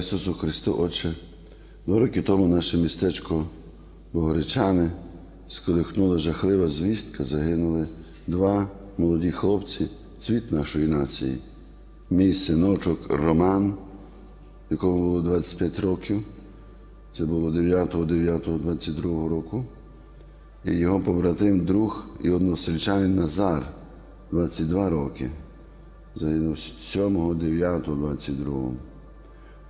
Ісусу Христу, Отче, два роки тому наше містечко Богоречани сколихнула жахлива звістка, загинули два молоді хлопці, цвіт нашої нації. Мій синочок Роман, якому було 25 років, це було 9.9.22 року, і його побратим, друг і односельчанин Назар, 22 роки. Загинув 7.9.22.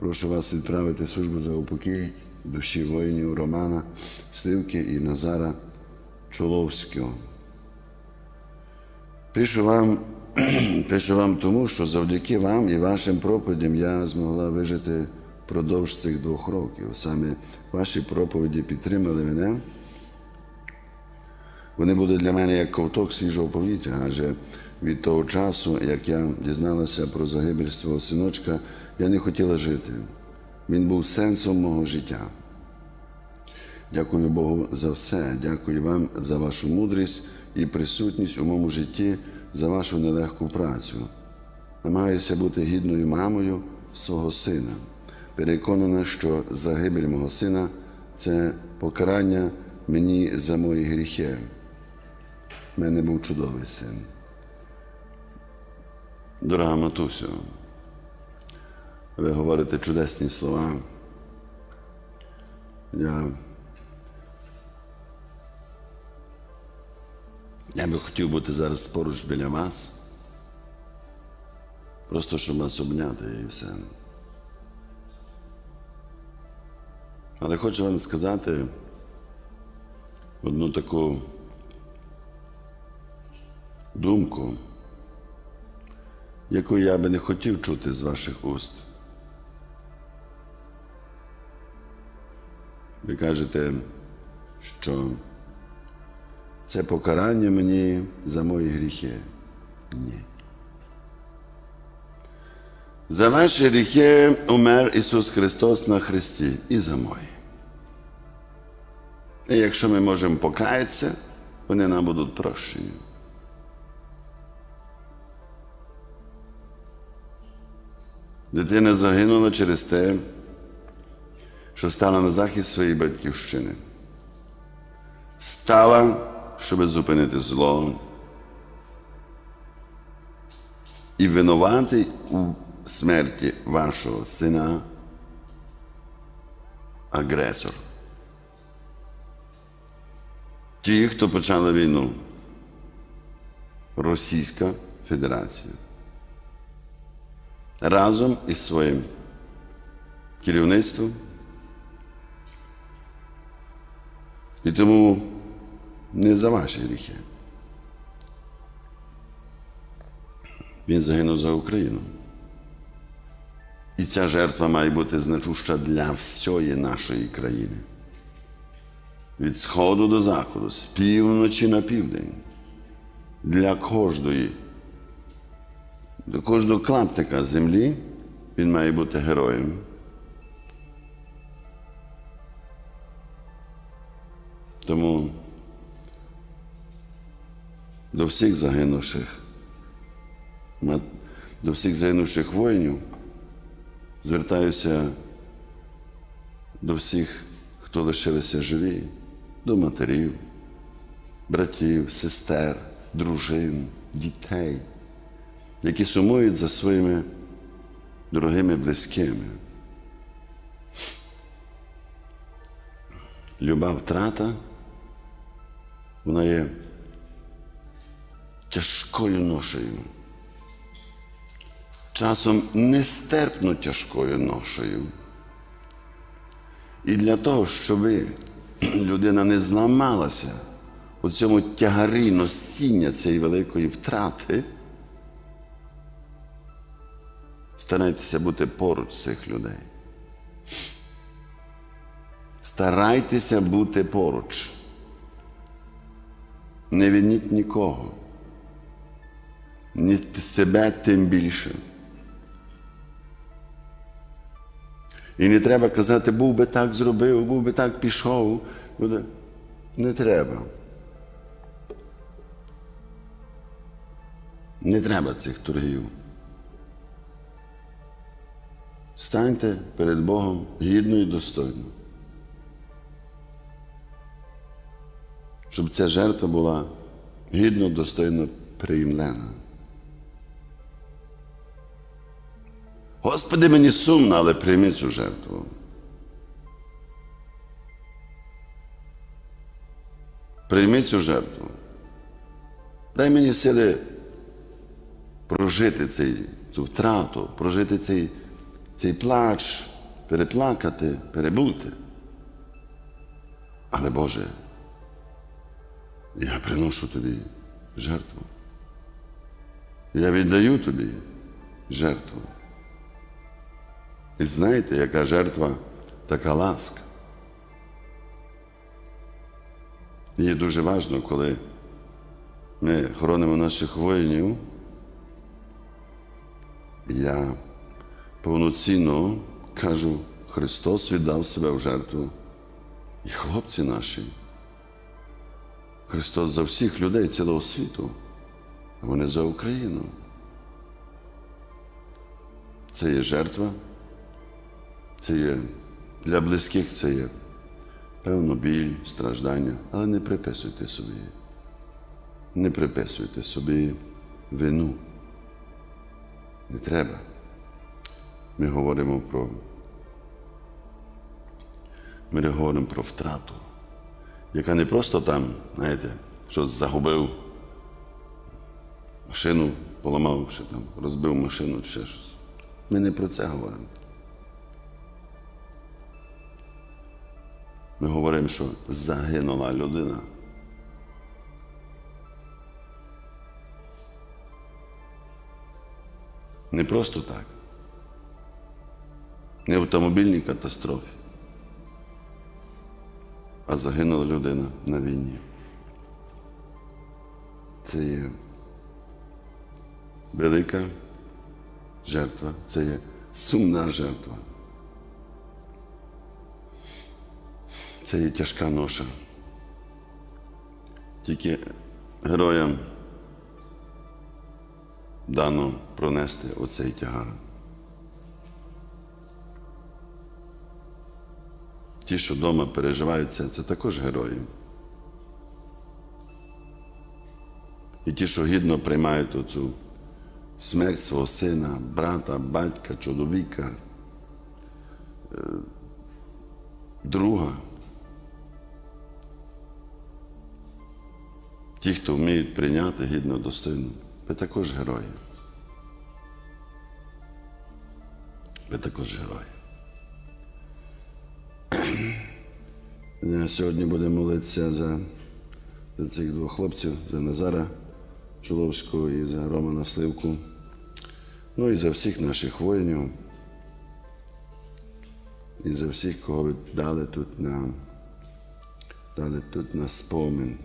Прошу вас відправити службу за упокій душі воїнів Романа Сливки і Назара Чоловського. Пишу вам, пишу вам тому, що завдяки вам і вашим проповідям я змогла вижити впродовж цих двох років. Саме ваші проповіді підтримали мене. Вони були для мене як ковток свіжого повітря, адже від того часу, як я дізналася про загибель свого синочка, я не хотіла жити. Він був сенсом мого життя. Дякую Богу за все. Дякую вам за вашу мудрість і присутність у моєму житті, за вашу нелегку працю. Намагаюся бути гідною мамою свого сина. Переконана, що загибель мого сина це покарання мені за мої гріхи. У мене був чудовий син. Дорога матусю, ви говорите чудесні слова. Я, я би хотів бути зараз поруч біля вас, просто щоб вас обняти і все. Але хочу вам сказати одну таку думку, яку я би не хотів чути з ваших уст. Ви кажете, що це покарання мені за мої гріхи. Ні. За ваші гріхи умер Ісус Христос на Христі і за мої. І якщо ми можемо покаятися, вони нам будуть прощені. Дитина загинула через те, що стала на захист своєї батьківщини. Стала, щоб зупинити зло. І винуватий у смерті вашого сина агресор. Ті, хто почали війну, Російська Федерація разом із своїм керівництвом. І тому не за ваші гріхи. Він загинув за Україну. І ця жертва має бути значуща для всієї нашої країни. Від сходу до заходу, з півночі на південь, для кожної до кожного клаптика землі він має бути героєм. Тому до всіх загинувших, до всіх загинувших воїнів звертаюся до всіх, хто лишилися живі, до матерів, братів, сестер, дружин, дітей які сумують за своїми дорогими близькими. Люба втрата, вона є тяжкою ношею, часом нестерпно тяжкою ношею. І для того, щоб людина не зламалася у цьому тягарі носіння цієї великої втрати. Старайтеся бути поруч цих людей. Старайтеся бути поруч. Не виніть нікого. Ні себе тим більше. І не треба казати, був би так зробив, був би так пішов. Не треба. Не треба цих торгів. станьте перед Богом гідно і достойно. Щоб ця жертва була гідно, достойно приймлена. Господи, мені сумно, але прийми цю жертву. Прийми цю жертву. Дай мені сили прожити цей, цю втрату, прожити цей, цей плач, переплакати, перебути. Але Боже, я приношу тобі жертву. Я віддаю тобі жертву. І знаєте, яка жертва, така ласка. І дуже важливо, коли ми хоронимо наших воїнів, я повноцінно кажу, Христос віддав себе в жертву. І хлопці наші. Христос за всіх людей цілого світу, а вони за Україну. Це є жертва, це є для близьких це є певно біль, страждання, але не приписуйте собі. Не приписуйте собі вину. Не треба. Ми говоримо про. Ми говоримо про втрату, яка не просто там, знаєте, щось загубив, машину поламав, чи там розбив машину, ще щось. Ми не про це говоримо. Ми говоримо, що загинула людина. Не просто так. Не автомобільній катастрофі, а загинула людина на війні. Це є велика жертва, це є сумна жертва. Це є тяжка ноша. Тільки героям дано пронести оцей тягар. Ті, що вдома переживають це, це також герої. І ті, що гідно приймають оцю смерть свого сина, брата, батька, чоловіка, е, друга. Ті, хто вміють прийняти гідно достойно, ви також герої. Ви також герої. Сьогодні будемо молитися за, за цих двох хлопців, за Назара Чоловського і за Романа Сливку. Ну і за всіх наших воїнів. І за всіх, кого дали тут на, дали тут на спомин.